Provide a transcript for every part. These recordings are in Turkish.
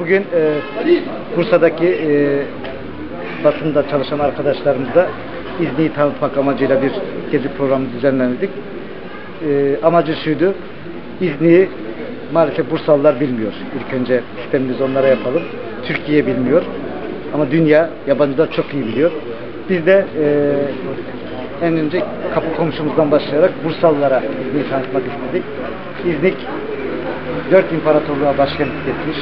Bugün e, Bursa'daki e, basında çalışan arkadaşlarımızla İzni'yi tanıtmak amacıyla bir gezi programı düzenledik. E, amacı şuydu, İzni'yi maalesef Bursalılar bilmiyor. İlk önce sistemimizi onlara yapalım. Türkiye bilmiyor. Ama dünya, yabancılar çok iyi biliyor. Biz de e, en önce kapı komşumuzdan başlayarak Bursalılara İzni'yi tanıtmak istedik. İznik dört imparatorluğa başkentlik etmiş.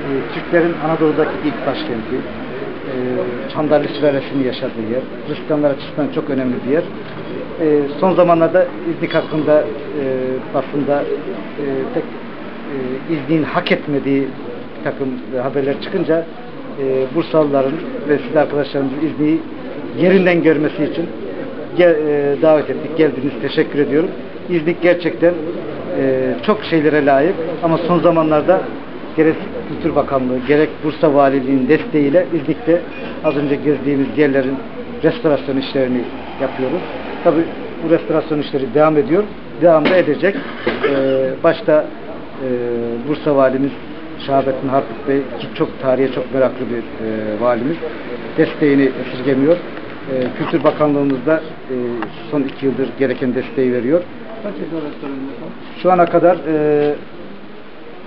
Ee, Türklerin Anadolu'daki ilk başkenti. Ee, Çandarlı sülalesinin yaşadığı yer. Hristiyanlar açısından çok önemli bir yer. Ee, son zamanlarda İznik hakkında e, basında e, e, İznik'in hak etmediği bir takım e, haberler çıkınca e, Bursalıların ve siz arkadaşlarımızın İznik'i yerinden görmesi için e, davet ettik. Geldiniz. Teşekkür ediyorum. İznik gerçekten e, çok şeylere layık ama son zamanlarda gerek Kültür Bakanlığı gerek Bursa Valiliği'nin desteğiyle İznik'te az önce gezdiğimiz yerlerin restorasyon işlerini yapıyoruz. Tabi bu restorasyon işleri devam ediyor. Devam da edecek. E, başta e, Bursa Valimiz Şahabettin Harput Bey ki çok tarihe çok meraklı bir e, valimiz desteğini esirgemiyor. E, Kültür Bakanlığımız da e, son iki yıldır gereken desteği veriyor. Kaç var? Şu ana kadar e,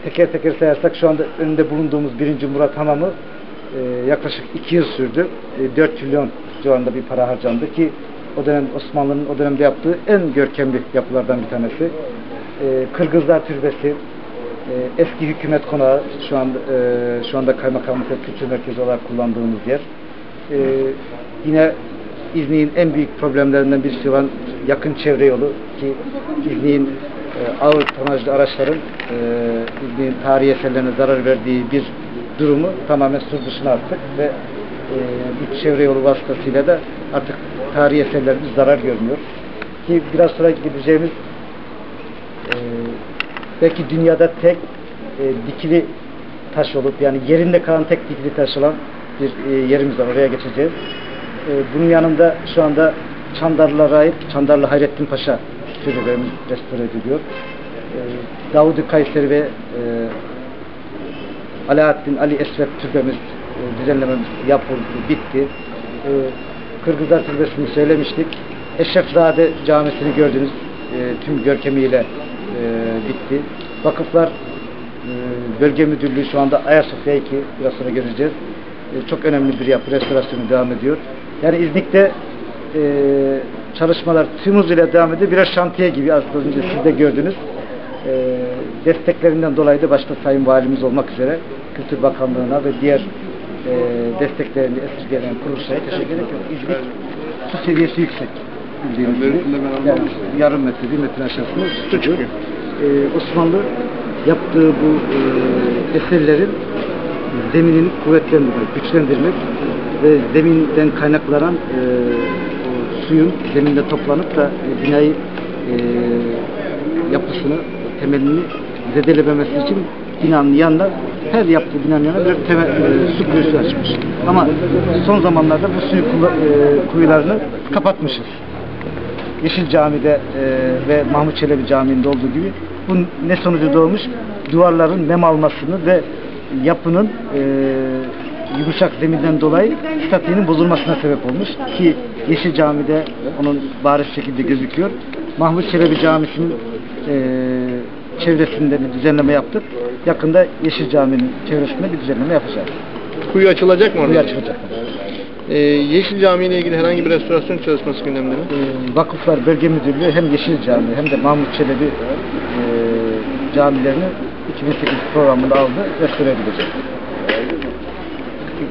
teker teker sayarsak şu anda önünde bulunduğumuz birinci Murat Hamamı e, yaklaşık iki yıl sürdü. E, 4 trilyon civarında bir para harcandı ki o dönem Osmanlı'nın o dönemde yaptığı en görkemli yapılardan bir tanesi. E, Kırgızlar Türbesi, e, eski hükümet konağı şu anda e, şu anda kaymakamlık ve kültür merkezi olarak kullandığımız yer. E, yine İznik'in en büyük problemlerinden birisi olan yakın çevre yolu ki İznik'in e, ağır tonajlı araçların e, tarihi eserlerine zarar verdiği bir durumu tamamen sur dışına attık ve e, bu çevre yolu vasıtasıyla da artık tarihi eserlerimiz zarar görmüyor. Ki biraz sonra gideceğimiz e, belki dünyada tek e, dikili taş olup yani yerinde kalan tek dikili taş olan bir e, yerimiz var. Oraya geçeceğiz. E, bunun yanında şu anda Çandarlılara ait Çandarlı Hayrettin Paşa türbelerimiz restore ediliyor. E, Davud-u Kayseri ve e, Alaaddin Ali Esvet türbemiz e, düzenlememiz yapıldı, bitti. E, Kırgızlar Türbesi'ni söylemiştik. Eşrefzade Camisi'ni gördünüz. E, tüm görkemiyle e, bitti. Vakıflar e, Bölge Müdürlüğü şu anda Ayasofya 2 biraz sonra göreceğiz. E, çok önemli bir yapı. Restorasyonu devam ediyor. Yani İznik'te e, çalışmalar tüm hızıyla devam ediyor. Biraz şantiye gibi az önce siz de gördünüz. E, desteklerinden dolayı da başta Sayın Valimiz olmak üzere Kültür Bakanlığı'na ve diğer e, desteklerini esirgeyen kuruluşlara teşekkür ediyorum. İznik su seviyesi yüksek. Bildiğiniz gibi. Yani yarım metre, bir metre aşağısında su çıkıyor. çıkıyor. E, Osmanlı yaptığı bu e, eserlerin zeminini kuvvetlendirmek, güçlendirmek ve zeminden kaynaklanan e, suyun zeminde toplanıp da e, binayı e, yapısını, temelini zedelememesi için binanın yanına her yaptığı binanın yanına bir temel, e, su kuyusu açmış. Ama son zamanlarda bu suyu e, kuyularını kapatmışız. Yeşil Cami'de e, ve Mahmut Çelebi Camii'nde olduğu gibi bu ne sonucu doğmuş? Duvarların nem almasını ve yapının e, yumuşak zeminden dolayı statiğinin bozulmasına sebep olmuş ki Yeşil Cami'de onun bariz şekilde gözüküyor. Mahmut Çelebi Camisi'nin e, çevresinde bir düzenleme yaptık. Yakında Yeşil Cami'nin çevresinde bir düzenleme yapacağız. Kuyu açılacak mı orada? Kuyu açılacak. Ee, Yeşil Cami ile ilgili herhangi bir restorasyon çalışması gündemde mi? e, Vakıflar Bölge Müdürlüğü hem Yeşil Cami hem de Mahmut Çelebi e, camilerini 2008 programında aldı, restore edilecek.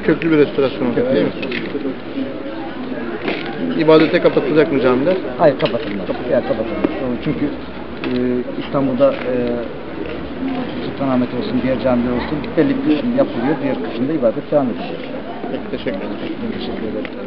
Köklü bir restorasyon olacak değil mi? İbadete kapatılacak mı camiler? Hayır kapatılmaz. Yani kapatılmaz. Çünkü e, İstanbul'da e, Sultanahmet olsun, diğer camiler olsun belli bir kısım yapılıyor, diğer kısımda ibadet devam ediyor. Peki, teşekkür ederim. Teşekkür ederim.